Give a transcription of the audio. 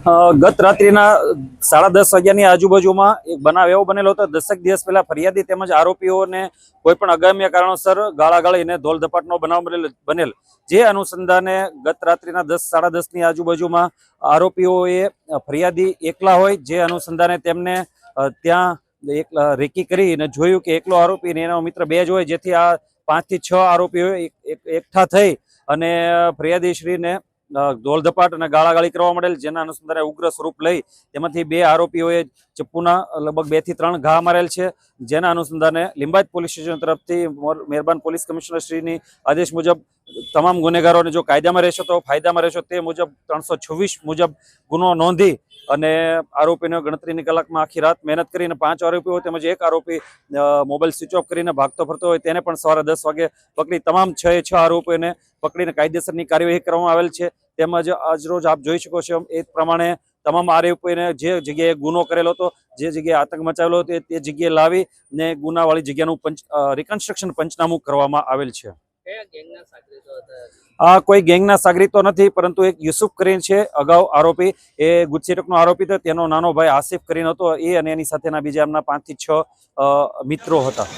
ગત રાત્રિના સાડા દસ વાગ્યાની આજુબાજુમાં એક બનાવ એવો બનેલો હતો. દસેક દિવસ પહેલા ફરિયાદી તેમજ આરોપીઓને કોઈ પણ અગમ્ય કારણોસર ગાળાગાળીને ધોલ ધપાટનો બનાવ બનેલ જે અનુસંધાને ગત રાત્રિના દસ, સાડા દસની આજુબાજુમાં આરોપીઓએ ફરિયાદી એકલા હોય, જે અનુસંધાને તેમને ત્યાં એક રેકી કરી અને જોયું કે એકલો આરોપી અને એનો મિત્ર બે જ હોય, જેથી આ પાંચથી છ આરોપીઓ એક- એક- એકઠા થઈ અને ફરિયાદીશ્રીને અ, ધોળધપાટ અને ગાળાગાળી કરવા મળેલ જેના અનુસંધાને ઉગ્ર સ્વરૂપ લઈ તેમાંથી બે આરોપીઓએ ચપ્પુના લગભગ બેથી ત્રણ ઘા મારેલ છે જેના અનુસંધાને લિંબાયત પોલીસ સ્ટેશન તરફથી મહેરબાન પોલીસ કમિશનર શ્રીની આદેશ મુજબ તમામ ગુનેગારોને જો કાયદામાં રહેશો તો ફાયદામાં રહેશો તે મુજબ ત્રણસો મુજબ ગુનો નોંધી અને આરોપીને ગણતરીની કલાકમાં આખી રાત મહેનત કરીને પાંચ આરોપીઓ તેમજ એક આરોપી મોબાઈલ સ્વિચ ઓફ કરીને ભાગતો ફરતો હોય તેને પણ સવારે દસ વાગે પકડી તમામ છ છ આરોપીઓને પકડીને કાયદેસરની કાર્યવાહી કરવામાં આવેલ છે. તેમજ આજરોજ આપ જોઈ શકો છો એ પ્રમાણે તમામ આરોપીને જે જગ્યાએ ગુનો કરેલો હતો, જે જગ્યાએ આતંક મચાવેલો હતો તે જગ્યાએ લાવી ને ગુનાવાળી જગ્યાનું પંચ રિકન્સ્ટ્રક્શન પંચનામું કરવામાં આવેલ છે. આ કોઈ ગેંગના સાગરીતો નથી, પરંતુ એક યુસુફ કરીને છે, અગાઉ આરોપી. એ ગુજસેટકનો આરોપી હતો, તેનો નાનો ભાઈ આસિફ કરીને હતો, એ અને એની સાથેના બીજા એમના પાંચથી છ મિત્રો હતા.